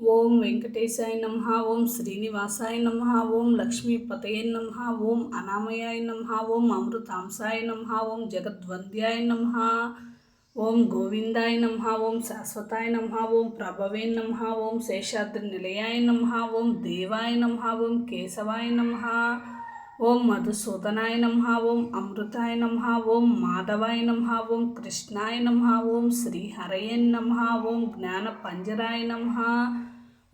ఓం వెంకటేశాయ నమ ఓం శ్రీనివాసాయ నమ ఓం లక్ష్మీపతయ నమ ఓం అనామయాయ నమ ఓం అమృతాంసాయ నమ ఓం జగద్వంద్యాయ నమ ఓం గోవిందాయ నమ ఓం శాశ్వతాయ నమ ఓం ప్రభవే నమ ఓం శేషాద్రి నిలయాయ నమ ఓం దేవాయ నమ ఓం కేశవాయ నమ ఓం మధుసూదనాయ నమ ఓం అమృతాయ నమ ఓం మాధవాయ నమ ఓం కృష్ణాయ నమ ఓం శ్రీహరయ నమ ఓం జ్ఞాన పంజరాయ నమ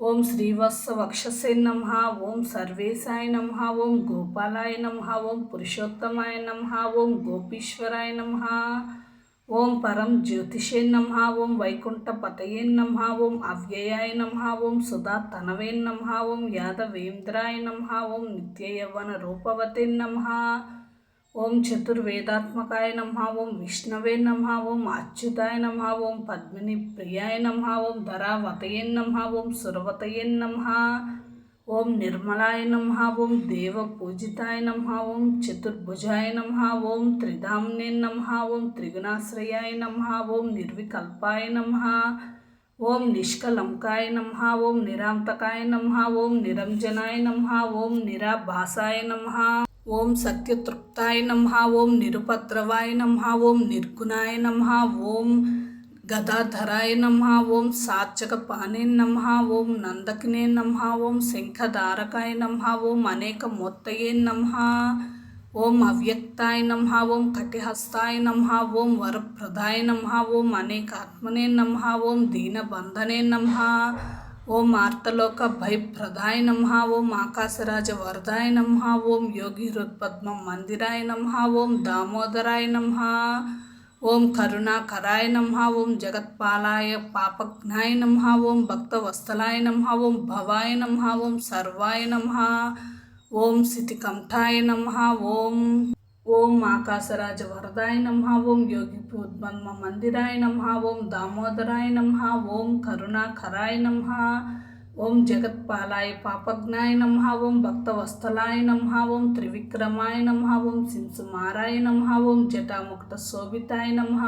ఓం శ్రీవత్సవక్షసే నమ ఓం సర్వేశాయ నమ ఓం గోపాలాయ నమ ఓం పురుషోత్తమాయ నమ ఓం గోపీశ్వరాయ నమ ఓం పరం జ్యోతిషే నమ ఓం వైకుంఠ పతయే నమ ఓం అవ్యయాయ నమ ఓం సుధా తనవే నమ ఓం యాదవేంద్రాయ నమ ఓం నిత్యయవన రూపవతే నమ ఓం చతుర్వేదాత్మకాయ నమ ఓం విష్ణవే నమ ఓం అచ్యుతాయ నమ ఓం పద్మిని ప్రియాయ నమ ఓం ధరావతయే నమ ఓం సురవతయే నమ ఓం నిర్మలాయ నమ ఓం దేవ పూజితాయ నమ ఓం చతుర్భుజాయ నమ ఓం త్రిధామ్నే నమ ఓం త్రిగుణాశ్రయాయ నమ ఓం నిర్వికల్పాయ నమ ఓం నిష్కలంకాయ నమ ఓం నిరాంతకాయ నమ ఓం నిరంజనాయ నమ ఓం నిరాభాసాయ నమ ఓం సత్యతృప్తాయ నమ ఓం నిరుపద్రవాయ నమ ఓం నిర్గుణాయ నమ ఓం గదాధరాయ నమ ఓం సాత్యకపానే నమ ఓం నందకినే నమ ఓం శంఖధారకాయ నమ ఓం అనేక మొత్తయే నమ ఓం అవ్యక్తాయ నమ ఓం కటిహస్తాయ నమ ఓం వరప్రదాయ నమ ఓం అనేకాత్మనే నమ ఓం దీనబంధనే నమ ఓం ఆర్తలోక భయప్రదాయ నమ ఓం ఆకాశరాజ వరదాయ నమ ఓం యోగి హృత్పద్మ మందిరాయ నమ ఓం దామోదరాయ నమ ఓం కరుణాకరాయ నమ ఓం జగత్పాలాయ పాపజ్ఞాయ నమ ఓం భక్తవత్సలాయ నమ ఓం భవాయ నమ ఓం సర్వాయ నమ ఓం సితికంఠాయ నమ ఓం ఓం ఆకాశరాజ వరదాయ నమ ఓం యోగి పూద్మన్మ మందిరాయ నమ ఓం దామోదరాయ నమ ఓం కరుణాకరాయ నమ ఓం జగత్పాలాయ పాపజ్ఞాయ నమ ఓం భక్తవస్థలాయ నమ ఓం త్రివిక్రమాయ నమ ఓం సింసుమారాయ నమ ఓం జటాముక్త శోభితాయ నమ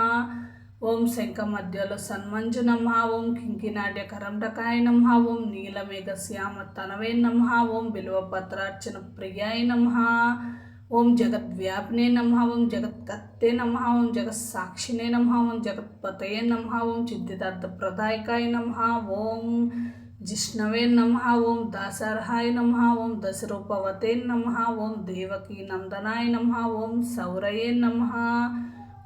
ఓం శంఖమధ్యలో సన్మంజు నమ ఓం కింకినాడ్య కరండకాయ నమ ఓం నీలమేఘ శ్యామ తనవే నమ ఓం బిల్వపత్రార్చన ప్రియాయ నమ ఓం జగద్వ్యాప్నే నమ ఓం జగత్కత్తే నమ ఓం జగత్ సాక్షినే నమ ఓం జగత్పతయే నమ ఓం సిద్ధిదార్థ ప్రదాయకాయ నమ ఓం జిష్ణవే నమ ఓం దాసర్హాయ నమ ఓం దశరూపవతే నమ ఓం దేవకీ నందనాయ నమ ఓం సౌరయే నమ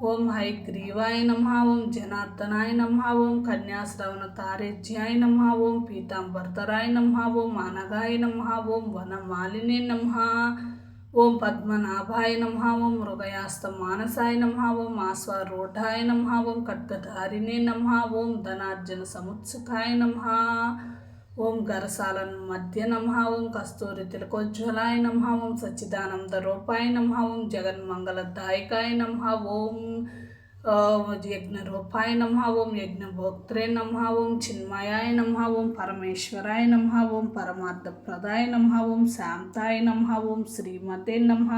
ఓం హైగ్రీవాయ నమ ఓం జనార్దనాయ నమ ఓం కన్యాశ్రవణ తారేజ్యాయ నమ ఓం పీతాంబర్ధరాయ నమ ఓం అనగాయ నమ ఓం వనమాలినే నమ ఓం పద్మనాభాయ నమహావం ఓం మానసాయ నమహావం ఆస్వారూఢాయ నమహావం ఖడ్గధారిణే నమహావం ధనార్జన సముత్సుకాయ నమః ఓం గరసాల మధ్య నమహావం కస్తూరి తిలకోజ్వలాయ నమహావం సచ్చిదానంద రూపాయ నమహావం ఓం జగన్మంగళదాయకాయ నమ ఓం యజ్ఞరూపాయ నమ ఓం యజ్ఞభోక్త్రే నమ ఓం చిన్మయాయ నమ ఓం పరమేశ్వరాయ నమ ఓం పరమార్థప్రదాయ నమ ఓం శాంతాయ నమ ఓం శ్రీమతే నమ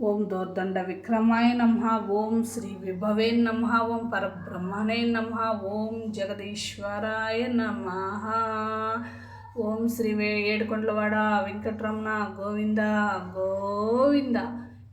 ఓం దోర్దండ విక్రమాయ నమ ఓం శ్రీ విభవే నమ ఓం పరబ్రహ్మణే నమ ఓం జగదీశ్వరాయ నమ ఓం శ్రీ ఏడుకొండలవాడ వెంకటరమణ గోవింద గోవింద